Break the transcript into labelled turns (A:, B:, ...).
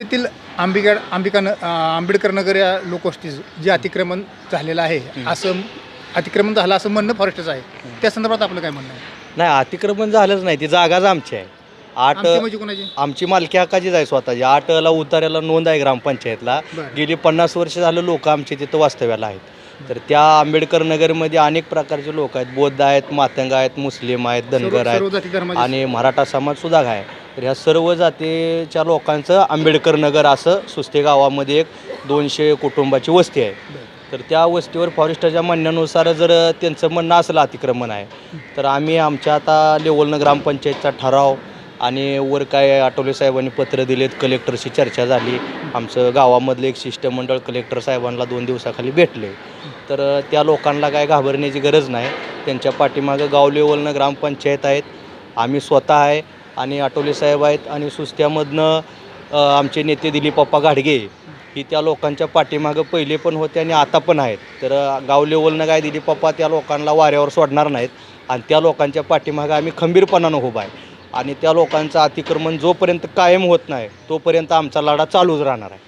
A: येथील आंबिगड अंबिका न आंबेडकर नगर या लोकवस्तीचं जे अतिक्रमण झालेलं आहे असं अतिक्रमण झालं असं म्हणणं फॉरेस्टचं आहे. त्या संदर्भात आपलं काय म्हणणं आहे?
B: नाही अतिक्रमण झालंच नाही ती जागाच आमची आहे. आठ
A: आमची म्हणजे कोणाची?
B: आमची मालकी हक्काचीच आहे स्वतःची. आठला उतार्याला नोंद आहे ग्रामपंचायतला.
A: बरं.
B: गेली पन्नास वर्ष झालं लोक आमचे तिथं वास्तव्याला आहेत. तर त्या आंबेडकर नगरमध्ये अनेक प्रकारचे लोक आहेत. बौद्ध आहेत मातंग आहेत मुस्लिम आहेत धनगर
A: सर्व
B: आहेत
A: जाती धर्माचे
B: आणि मराठा समाज सुद्धा आहे. तर ह्या सर्व जातीच्या लोकांचं आंबेडकर नगर असं सुस्ते गावामध्ये एक दोनशे कुटुंबाची वस्ती आहे. तर त्या वस्तीवर फॉरेस्टच्या म्हणण्यानुसार जर त्यांचं म्हणणं असलं अतिक्रमण आहे तर आम्ही आमच्या आता लेवलनं ग्रामपंचायतचा ठराव आणि वर काय आठवले साहेबांनी पत्र दिलेत कलेक्टरशी चर्चा झाली. आमचं गावामधलं एक शिष्टमंडळ कलेक्टर साहेबांना दोन दिवसाखाली भेटले. तर त्या लोकांना काय घाबरण्याची गरज नाही. त्यांच्या पाठीमागं गाव लेवलनं ग्रामपंचायत आहेत. आम्ही स्वतः आहे. आणि आठवले साहेब आहेत आणि सुस्त्यामधनं आमचे नेते दिलीप पप्पा गाडगे ही त्या लोकांच्या पाठीमागं पहिले पण होते आणि आता पण आहेत. तर गाव लेवलनं काय दिलीप पप्पा त्या लोकांना वाऱ्यावर सोडणार नाहीत आणि त्या लोकांच्या पाठीमागं आम्ही खंबीरपणानं उभा आहे. आणि त्या लोकांचं अतिक्रमण जोपर्यंत कायम होत नाही तोपर्यंत आमचा लढा चालूच राहणार आहे.